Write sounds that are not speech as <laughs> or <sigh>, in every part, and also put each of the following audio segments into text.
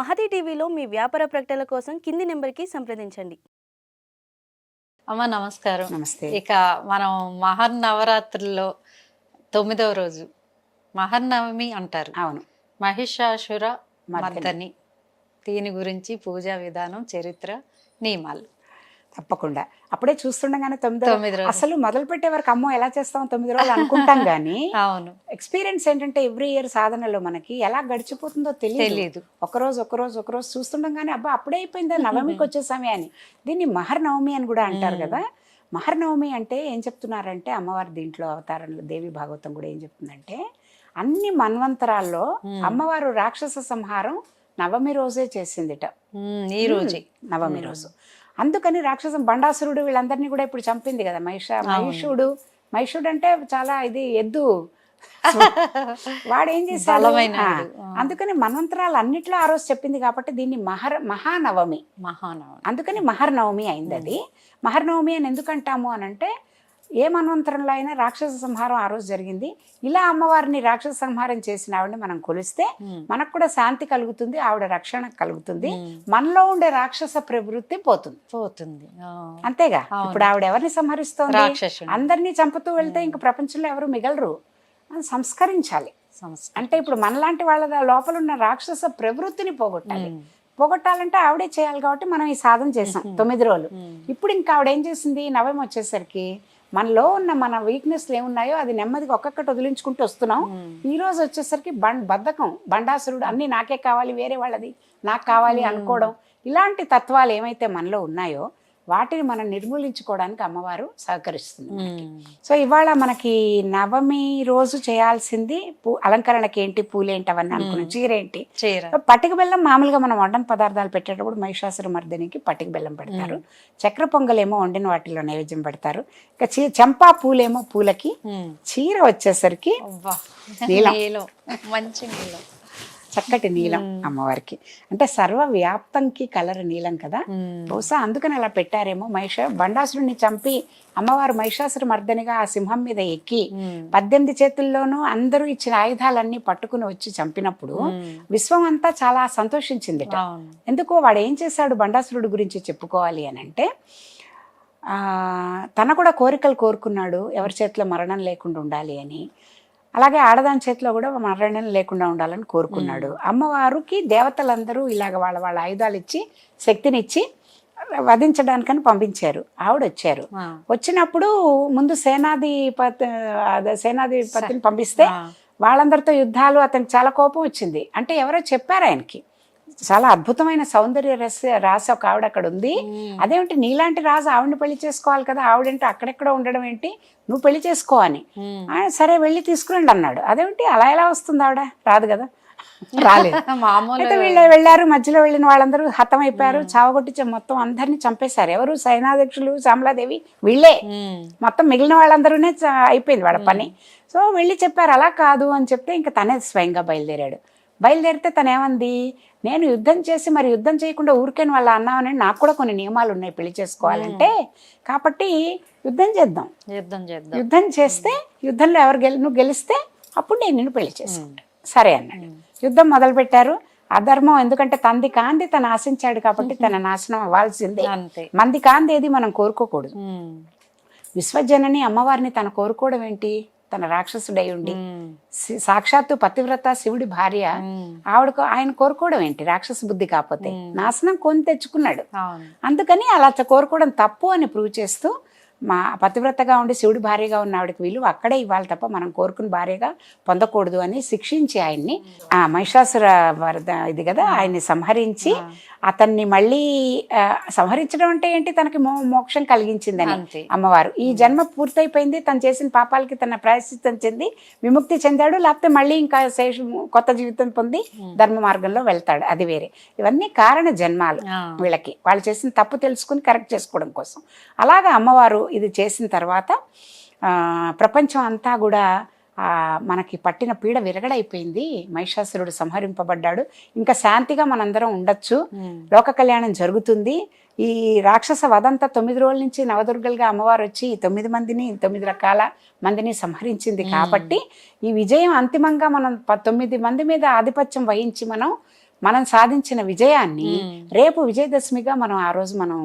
మహతి టీవీలో మీ వ్యాపార ప్రకటనల కోసం కింది నెంబర్కి సంప్రదించండి. అమ్మ నమస్కారం. నమస్తే. ఇక మనం మహర్నవరాత్రుల్లో తొమ్మిదవ రోజు మహర్నవమి అంటారు. అవును. మహిషాసుర మర్దని. మర్దని. దీని గురించి పూజా విధానం చరిత్ర నియమాలు. తప్పకుండా. అప్పుడే చూస్తుండగానే తొమ్మిది. అసలు మొదలు పెట్టే వరకు అమ్మో ఎలా చేస్తాం తొమ్మిది రోజులు అనుకుంటాం కానీ <laughs> అవును. ఎక్స్పీరియన్స్ ఏంటంటే ఎవ్రీ ఇయర్ సాధనలో మనకి ఎలా గడిచిపోతుందో తెలియదు ఒకరోజు ఒకరోజు ఒకరోజు చూస్తుండగానే అబ్బా అప్పుడే అయిపోయిందా నవమికి <laughs> వచ్చేసామి అని. దీన్ని మహర్నవమి అని కూడా అంటారు. కదా. మహర్నవమి అంటే ఏం చెప్తున్నారంటే అమ్మవారి దీంట్లో అవతారంలో దేవి భాగవతం కూడా ఏం చెప్తుందంటే అన్ని మన్వంతరాల్లో మ్మ్. అమ్మవారు రాక్షస సంహారం నవమి రోజే చేసిందిట. ఈ రోజే. నవమి. రోజు. అందుకని రాక్షసం బండాసురుడు వీళ్ళందరినీ కూడా ఇప్పుడు చంపింది కదా మహిష. మహిషుడు మహిషుడు అంటే చాలా ఇది ఎద్దు. వాడు ఏం చేశాడు. అందుకని మన్వంతరాలు అన్నిట్లో ఆ రోజు చెప్పింది కాబట్టి దీన్ని మహర్ మహానవమి. మహానవమి. అందుకని మహర్నవమి అయింది అది. మహర్నవమి అని ఎందుకు అంటాము అని అంటే ఏ మన్వంతరంలో అయినా రాక్షస సంహారం ఆ రోజు జరిగింది. ఇలా అమ్మవారిని రాక్షస సంహారం చేసిన ఆవిడని మనం కొలిస్తే మనకు కూడా శాంతి కలుగుతుంది ఆవిడ రక్షణ కలుగుతుంది మనలో ఉండే రాక్షస ప్రవృత్తి పోతుంది. పోతుంది. అంతేగా. ఇప్పుడు ఆవిడ ఎవరిని సంహరిస్తోంది? అందరినీ చంపుతూ వెళ్తే ఇంక ప్రపంచంలో ఎవరు మిగలరు. సంస్కరించాలి. అంటే ఇప్పుడు మనలాంటి వాళ్ళ లోపల ఉన్న రాక్షస ప్రవృత్తిని పోగొట్టాలి. పోగొట్టాలంటే ఆవిడే చేయాలి కాబట్టి మనం ఈ సాధన చేసాం తొమ్మిది రోజులు. ఇప్పుడు ఇంకా ఆవిడ ఏం చేసింది? నవమి వచ్చేసరికి మనలో ఉన్న మన వీక్నెస్లు ఏమున్నాయో అది నెమ్మదిగా ఒక్కొక్కటి వదిలించుకుంటూ వస్తున్నాం. ఈ రోజు వచ్చేసరికి బండ్ బద్ధకం బండాసురుడు అన్ని నాకే కావాలి వేరే వాళ్ళది. నాకు కావాలి అనుకోవడం. ఇలాంటి తత్వాలు ఏమైతే మనలో ఉన్నాయో వాటిని మనం నిర్మూలించుకోవడానికి అమ్మవారు సహకరిస్తుంది సో ఇవాళ మనకి నవమి రోజు చేయాల్సింది పూ అలంకరణకి ఏంటి పూలేంటి అవన్నీ అనుకున్నాం చీర. ఏంటి పటిక బెల్లం మామూలుగా మనం వండని పదార్థాలు పెట్టేటప్పుడు మహిషాసుర మర్దినికి పటిక బెల్లం పెడతారు. చక్ర పొంగలేమో వండిన వాటిలో నైవేద్యం పెడతారు. ఇక చీ చంపా పూలేమో పూలకి చీర వచ్చేసరికి మంచి చక్కటి నీలం అమ్మవారికి. అంటే సర్వ వ్యాప్తంకి కలర్ నీలం కదా? బహుశా అందుకని అలా పెట్టారేమో మహిష. బండాసురుడిని చంపి అమ్మవారు మహిషాసుర మర్దనిగా ఆ సింహం మీద ఎక్కి పద్దెనిమిది చేతుల్లోనూ అందరూ ఇచ్చిన ఆయుధాలన్నీ పట్టుకుని వచ్చి చంపినప్పుడు విశ్వం అంతా చాలా సంతోషించిందిట. అవును. ఎందుకో వాడు ఏం చేశాడు బండాసురుడు గురించి చెప్పుకోవాలి అని అంటే ఆ, తన కూడా కోరికలు కోరుకున్నాడు ఎవరి చేతిలో మరణం లేకుండా ఉండాలి అని. అలాగే ఆడదాని చేతిలో కూడా మరణం లేకుండా ఉండాలని కోరుకున్నాడు. అమ్మవారికి దేవతలందరూ ఇలాగ వాళ్ళ వాళ్ళ ఆయుధాలు ఇచ్చి శక్తినిచ్చి వధించడానికని పంపించారు. ఆవిడ వచ్చారు వచ్చినప్పుడు ముందు సేనాధిపతి సేనాధిపతిని పంపిస్తే వాళ్ళందరితో యుద్ధాలు అతనికి చాలా కోపం వచ్చింది. అంటే ఎవరో చెప్పారు ఆయనకి. చాలా అద్భుతమైన సౌందర్య రస రాసి ఒక ఆవిడ అక్కడ ఉంది. అదేమిటి నీలాంటి రాజు ఆవిడని పెళ్ళి చేసుకోవాలి కదా ఆవిడంటే అక్కడెక్కడో ఉండడం ఏంటి? నువ్వు పెళ్ళి చేసుకో అని. సరే వెళ్ళి తీసుకురండి అన్నాడు. అదేమిటి అలా ఎలా వస్తుంది ఆవిడ? రాదు కదా. రాలేదు. <laughs> మామూలు వీళ్ళు వెళ్ళారు మధ్యలో వెళ్ళిన వాళ్ళందరూ హతమైపోయారు చావగొట్టి చ- మొత్తం అందరినీ చంపేశారు. ఎవరు? సైనాధ్యక్షులు శ్యామలాదేవి వీళ్ళే. మొత్తం మిగిలిన వాళ్ళందరూనే అయిపోయింది వాళ్ళ పని. సో వెళ్ళి చెప్పారు అలా కాదు అని చెప్తే ఇంకా తనే స్వయంగా బయలుదేరాడు. బయలుదేరితే తను ఏమంది నేను యుద్ధం చేసి మరి యుద్ధం చేయకుండా ఊరికేని వాళ్ళ అన్నామని నాకు కూడా కొన్ని నియమాలు ఉన్నాయి పెళ్ళి చేసుకోవాలంటే. కాబట్టి యుద్ధం చేద్దాం. యుద్ధం చేద్దాం. యుద్ధం చేస్తే యుద్ధంలో ఎవరు గెలి నువ్వు గెలిస్తే అప్పుడు నేను నిన్ను పెళ్ళి చేసుకుంటా సరే అన్నాడు. యుద్ధం మొదలు పెట్టారు అధర్మం ఎందుకంటే తంది కాంది తను ఆశించాడు కాబట్టి తన నాశనం అవ్వాల్సిందే. మంది కాంది ఏది మనం కోరుకోకూడదు. విశ్వజనని అమ్మవారిని తన కోరుకోవడం ఏంటి? తన రాక్షసుడై ఉండి సాక్షాత్తు పతివ్రత శివుడి భార్య. ఆవిడకు ఆయన కోరుకోవడం ఏంటి? రాక్షస బుద్ధి కాకపోతే నాశనం కొని తెచ్చుకున్నాడు. అందుకని అలా కోరుకోవడం తప్పు అని ప్రూవ్ చేస్తూ మా పతివ్రతగా ఉండి శివుడి భార్యగా ఉన్న ఆవిడకి విలువ అక్కడే ఇవ్వాలి తప్ప మనం కోరుకున్న భార్యగా పొందకూడదు అని శిక్షించి ఆయన్ని ఆ మహిషాసుర వరద ఇది కదా ఆయన్ని సంహరించి అతన్ని మళ్ళీ సంహరించడం అంటే ఏంటి? తనకి మో- మోక్షం కలిగించిందని అమ్మవారు. ఈ జన్మ పూర్తయిపోయింది తను చేసిన పాపాలకి తన ప్రాయశ్చిత్తం చెంది విముక్తి చెందాడు లేకపోతే మళ్ళీ ఇంకా శేషం కొత్త జీవితం పొంది ధర్మ మార్గంలో వెళ్తాడు. అది వేరే. ఇవన్నీ కారణ జన్మాలు వీళ్ళకి. వాళ్ళు చేసిన తప్పు తెలుసుకుని కరెక్ట్ చేసుకోవడం కోసం. అలాగా అమ్మవారు ఇది చేసిన తర్వాత ఆ, ప్రపంచం అంతా కూడా మనకి పట్టిన పీడ విరగడైపోయింది. మహిషాసురుడు సంహరింపబడ్డాడు. ఇంకా శాంతిగా మనందరం ఉండొచ్చు. లోక కళ్యాణం జరుగుతుంది. ఈ రాక్షస వదంతా తొమ్మిది రోజుల నుంచి నవదుర్గలుగా అమ్మవారు వచ్చి ఈ తొమ్మిది మందిని తొమ్మిది రకాల మందిని సంహరించింది కాబట్టి ఈ విజయం అంతిమంగా మనం తొమ్మిది మంది మీద ఆధిపత్యం వహించి మనం మనం సాధించిన విజయాన్ని. రేపు విజయదశమిగా మనం ఆ రోజు మనం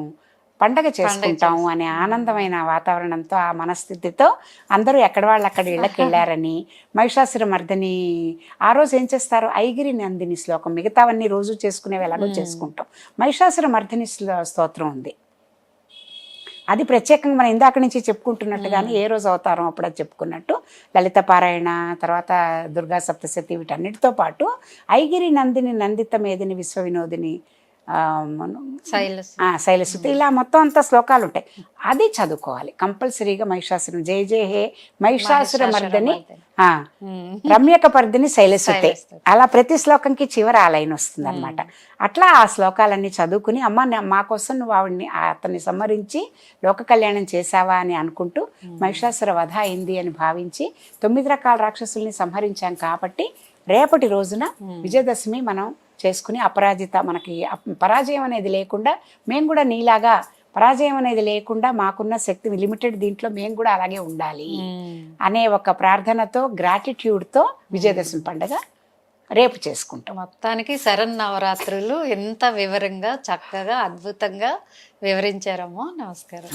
పండగ చేసుకుంటాము చేసుకుంటాం. అనే ఆనందమైన వాతావరణంతో ఆ మనస్థితితో అందరూ ఎక్కడ వాళ్ళు అక్కడ ఇళ్ళకి వెళ్ళారని మహిషాసుర మర్దని ఆ రోజు ఏం చేస్తారు? ఐగిరి నందిని శ్లోకం మిగతావన్నీ రోజు చేసుకునేవి ఎలాగో చేసుకుంటాం. మహిషాసుర మర్దిని శ్లో- స్తోత్రం ఉంది. అది ప్రత్యేకంగా మనం ఇందాక నుంచి చెప్పుకుంటున్నట్టుగానే ఏ రోజు అవతారం అప్పుడు అది చెప్పుకున్నట్టు లలిత పారాయణ తర్వాత దుర్గా సప్తశతి వీటన్నిటితో పాటు ఐగిరి నందిని నందిత మేదిని విశ్వ శైలసుతి ఇలా మొత్తం అంతా శ్లోకాలు ఉంటాయి. అది చదువుకోవాలి. కంపల్సరీగా మహిషాసురం జయ జయ హే. మహిషాసుర మర్దని. రమ్యక పరిధిని శైలసుతే. అలా ప్రతి శ్లోకంకి చివర ఆ లైన్ వస్తుంది అనమాట అట్లా ఆ శ్లోకాలన్నీ చదువుకుని అమ్మ మా కోసం నువ్వు ఆవిడ్ని అతన్ని సంహరించి లోక కళ్యాణం చేశావా? అని అనుకుంటూ మహిషాసుర వధ అయింది అని భావించి తొమ్మిది రకాల రాక్షసుల్ని సంహరించాం కాబట్టి రేపటి రోజున విజయదశమి మనం చేసుకుని అపరాజిత మనకి పరాజయం అనేది లేకుండా మేము కూడా నీలాగా పరాజయం అనేది లేకుండా మాకున్న శక్తి లిమిటెడ్ దీంట్లో మేము కూడా అలాగే ఉండాలి అనే ఒక ప్రార్థనతో గ్రాటిట్యూడ్తో విజయదశమి పండుగ రేపు చేసుకుంటాం. మొత్తానికి శరణ్ నవరాత్రులు ఎంత వివరంగా చక్కగా అద్భుతంగా వివరించారమ్మో నమస్కారం.